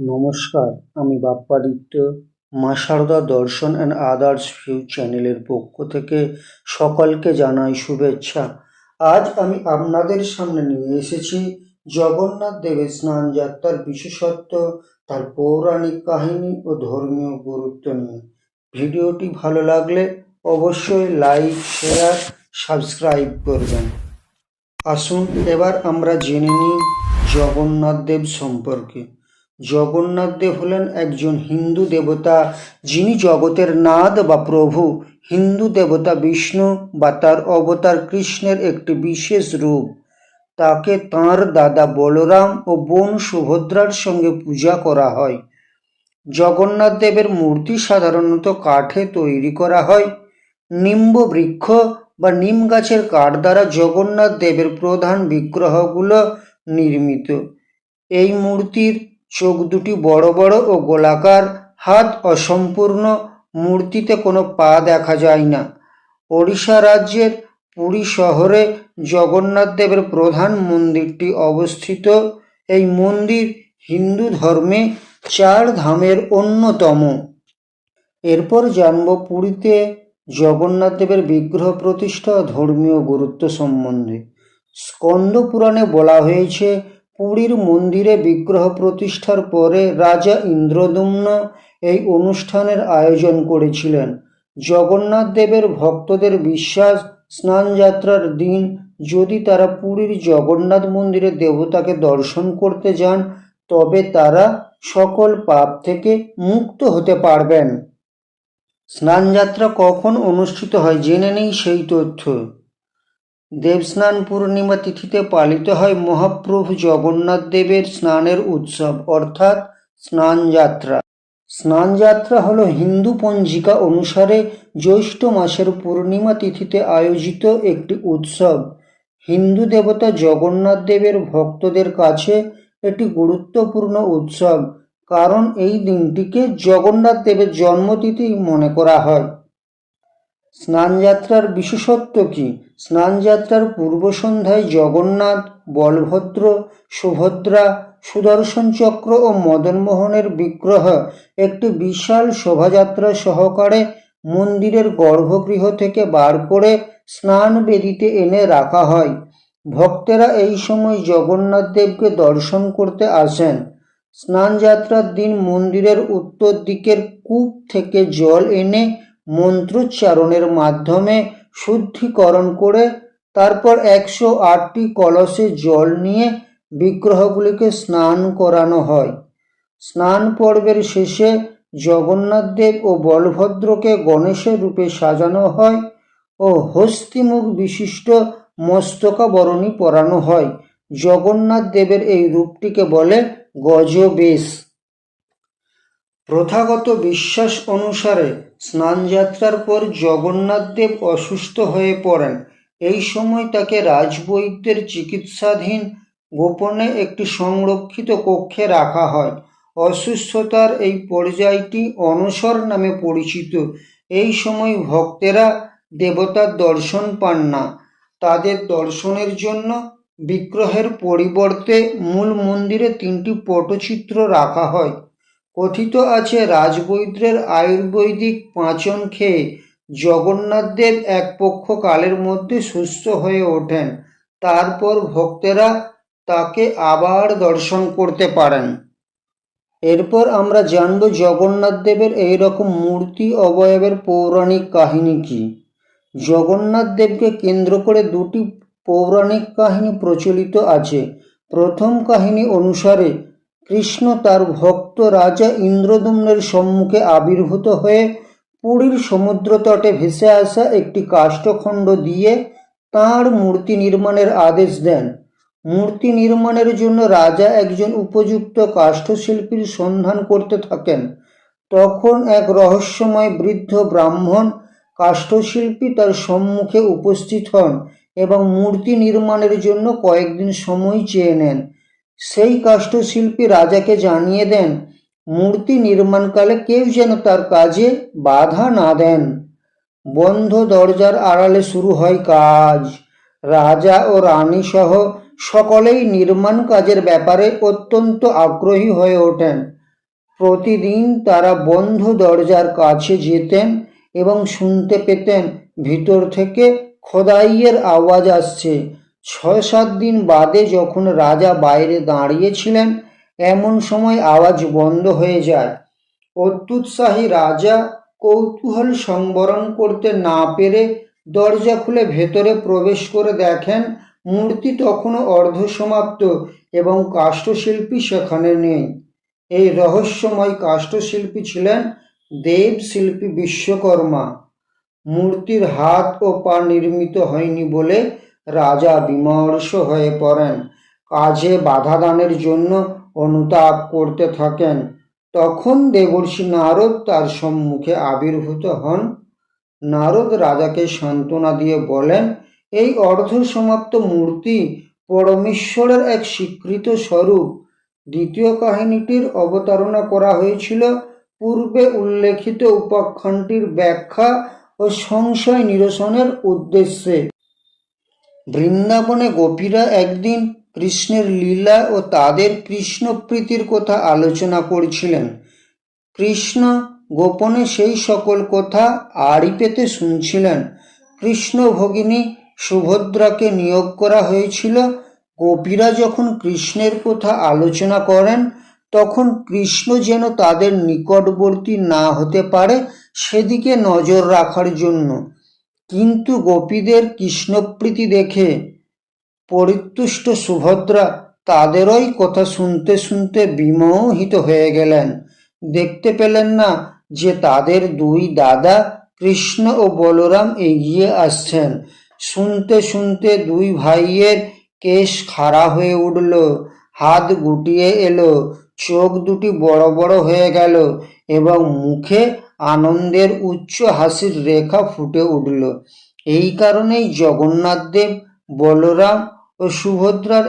নমস্কার, আমি বাপ্পাদিত্য। মা সারদা দর্শন অ্যান্ড আদার্স ভিউ চ্যানেলের পক্ষ থেকে সকলকে জানাই শুভেচ্ছা। আজ আমি আপনাদের সামনে নিয়ে এসেছি জগন্নাথ দেবের স্নান যাত্রার বিশেষত্ব, তার পৌরাণিক কাহিনী ও ধর্মীয় গুরুত্ব নিয়ে। ভিডিওটি ভালো লাগলে অবশ্যই লাইক, শেয়ার, সাবস্ক্রাইব করবেন। আসুন এবার আমরা জেনে নিই জগন্নাথ দেব সম্পর্কে। জগন্নাথ দেব হলেন একজন হিন্দু দেবতা, যিনি জগতের নাদ বা প্রভু। হিন্দু দেবতা বিষ্ণু বা তার অবতার কৃষ্ণের একটি বিশেষ রূপ। তাকে তাঁর দাদা বলরাম ও বোন সুভদ্রার সঙ্গে পূজা করা হয়। জগন্নাথ দেবের মূর্তি সাধারণত কাঠে তৈরি করা হয়। নিম্ব বৃক্ষ বা নিম গাছের কাঠ দ্বারা জগন্নাথ দেবের প্রধান বিগ্রহগুলো নির্মিত। এই মূর্তির চোখ দুটি বড় বড় ও গোলাকার, হাত অসম্পূর্ণ, মূর্তিতে কোনো পা দেখা যায় না। ওড়িশা রাজ্যের পুরী শহরে জগন্নাথ দেবের প্রধান মন্দিরটি অবস্থিত। এই মন্দির হিন্দু ধর্মে চার ধামের অন্যতম। এরপর জানব পুরীতে জগন্নাথ দেবের বিগ্রহ প্রতিষ্ঠা ধর্মীয় গুরুত্ব সম্বন্ধে। স্কন্দ পুরাণে বলা হয়েছে পুরীর মন্দিরে বিগ্রহ প্রতিষ্ঠার পরে রাজা ইন্দ্রদুম্ন এই অনুষ্ঠানের আয়োজন করেছিলেন। জগন্নাথ দেবের ভক্তদের বিশ্বাস স্নানযাত্রার দিন যদি তারা পুরীর জগন্নাথ মন্দিরে দেবতাকে দর্শন করতে যান, তবে তারা সকল পাপ থেকে মুক্ত হতে পারবেন। স্নানযাত্রা কখন অনুষ্ঠিত হয় জেনে নেই সেই তথ্য। দেবস্নান পূর্ণিমা তিথিতে পালিত হয় মহাপ্রভু জগন্নাথ দেবের স্নানের উৎসব, অর্থাৎ স্নানযাত্রা। স্নানযাত্রা হলো হিন্দু পঞ্জিকা অনুসারে জ্যৈষ্ঠ মাসের পূর্ণিমা তিথিতে আয়োজিত একটি উৎসব। হিন্দু দেবতা জগন্নাথ দেবের ভক্তদের কাছে এটি গুরুত্বপূর্ণ উৎসব, কারণ এই দিনটিকে জগন্নাথ দেবের জন্মতিথি মনে করা হয়। স্নানযাত্রার বিশেষত্ব কি? স্নানযাত্রার পূর্ব সন্ধ্যায় জগন্নাথ, বলভদ্র, সুভদ্রা, সুদর্শন চক্র ও মদনমোহনের বিগ্রহ একটি বিশাল শোভাযাত্রা সহকারে মন্দিরের গর্ভগৃহ থেকে বার করে স্নান বেদিতে এনে রাখা হয়। ভক্তেরা এই সময় জগন্নাথ দেবকে দর্শন করতে আসেন। স্নানযাত্রার দিন মন্দিরের উত্তর দিকের কূপ থেকে জল এনে মন্ত্রোচ্চারণের মাধ্যমে শুদ্ধিকরণ করে তারপর একশো আটটি কলসে জল নিয়ে বিগ্রহগুলিকে স্নান করানো হয়। স্নান পর্বের শেষে জগন্নাথ দেব ও বলভদ্রকে গণেশের রূপে সাজানো হয় ও হস্তিমুখ বিশিষ্ট মস্তকাবরণী পরানো হয়। জগন্নাথ দেবের এই রূপটিকে বলে গজবেশ। প্রথাগত বিশ্বাস অনুসারে স্নানযাত্রার পর জগন্নাথদেব অসুস্থ হয়ে পড়েন। এই সময় তাকে রাজবৈদ্যের চিকিৎসাধীন গোপনে একটি সংরক্ষিত কক্ষে রাখা হয়। অসুস্থতার এই পর্যায়টি অনসর নামে পরিচিত। এই সময় ভক্তেরা দেবতার দর্শন পান না। তাদের দর্শনের জন্য বিগ্রহের পরিবর্তে মূল মন্দিরে তিনটি পটচিত্র রাখা হয়। কথিত আছে রাজবৈদ্যের আয়ুর্বৈদিক পাঁচন খেয়ে জগন্নাথ দেব এক পক্ষ কালের মধ্যে সুস্থ হয়ে ওঠেন। তারপর ভক্তেরা তাকে আবার দর্শন করতে পারেন। এরপর আমরা জানব জগন্নাথ দেবের এই রকম মূর্তি অবয়বের পৌরাণিক কাহিনী কি। জগন্নাথ দেবকে কেন্দ্র করে দুটি পৌরাণিক কাহিনী প্রচলিত আছে। প্রথম কাহিনী অনুসারে কৃষ্ণ তার ভক্ত রাজা ইন্দ্রদুম্নের সম্মুখে আবির্ভূত হয়ে পুরীর সমুদ্র তটে ভেসে আসা একটি কাষ্ঠখণ্ড দিয়ে তাঁর মূর্তি নির্মাণের আদেশ দেন। মূর্তি নির্মাণের জন্য রাজা একজন উপযুক্ত কাষ্ঠশিল্পীর সন্ধান করতে থাকেন। তখন এক রহস্যময় বৃদ্ধ ব্রাহ্মণ কাষ্ঠশিল্পী তার সম্মুখে উপস্থিত হন এবং মূর্তি নির্মাণের জন্য কয়েকদিন সময় চেয়ে নেন। সেই কাষ্ঠশিল্পী রাজাকে জানিয়ে দেন, মূর্তি নির্মাণকালে কেউ যেন তার কাজে বাধা না দেন। বন্ধ দরজার আড়ালে শুরু হয় কাজ। রাজা ও রানী সহ সকলেই নির্মাণ কাজের ব্যাপারে অত্যন্ত আগ্রহী হয়ে ওঠেন। প্রতিদিন তারা বন্ধ দরজার কাছে যেতেন এবং শুনতে পেতেন ভিতর থেকে খোদাইয়ের আওয়াজ আসছে। ছয় সাত দিন বাদে যখন রাজা বাইরে দাঁড়িয়েছিলেন, এমন সময় আওয়াজ বন্ধ হয়ে যায়। অত্যুৎসাহী রাজা কৌতূহল সংবরণ করতে না পেরে দরজা খুলে ভেতরে প্রবেশ করে দেখেন, মূর্তি তখনও অর্ধসমাপ্ত এবং কাষ্ঠশিল্পী সেখানে নেই। এই রহস্যময় কাষ্ঠশিল্পী ছিলেন দেবশিল্পী বিশ্বকর্মা। মূর্তির হাত ও পা নির্মিত হয়নি বলে রাজা বিমর্ষ হয়ে পড়েন। কাজে বাধা দানের জন্য অনুতাপ করতে থাকেন। তখন দেবর্ষি নারদ তার সম্মুখে আবির্ভূত হন। নারদ রাজাকে সান্ত্বনা দিয়ে বলেন, এই অর্ধসমাপ্ত মূর্তি পরমেশ্বরের এক স্বীকৃত স্বরূপ। দ্বিতীয় কাহিনীটির অবতারণা করা হয়েছিল পূর্বে উল্লেখিত উপাখ্যানটির ব্যাখ্যা ও সংশয় নিরসনের উদ্দেশ্যে। বৃন্দাবনে গোপীরা একদিন কৃষ্ণের লীলা ও তাদের কৃষ্ণপ্রীতির কথা আলোচনা করছিলেন। কৃষ্ণ গোপনে সেই সকল কথা আড়ি পেতে শুনছিলেন। কৃষ্ণ ভগিনী সুভদ্রাকে নিয়োগ করা হয়েছিল। গোপীরা যখন কৃষ্ণের কথা আলোচনা করেন, তখন কৃষ্ণ যেন তাদের নিকটবর্তী না হতে পারে, সেদিকে নজর রাখার জন্য। কিন্তু গোপীদের কৃষ্ণপ্রীতি দেখে পরিতুষ্ট সুভদ্রা তাদেরই কথা শুনতে শুনতে বিমোহিত হয়ে গেলেন। দেখতে পেলেন না যে তাদের দুই দাদা কৃষ্ণ ও বলরাম এগিয়ে আসছেন। শুনতে শুনতে দুই ভাইয়ের কেশ খাড়া হয়ে উঠল, হাত গুটিয়ে এলো, চোখ দুটি বড় বড় হয়ে গেল এবং মুখে আনন্দের উচ্চ হাসির রেখা ফুটে উঠল। এই কারণেই জগন্নাথদেব বলরাম ও সুভদ্রার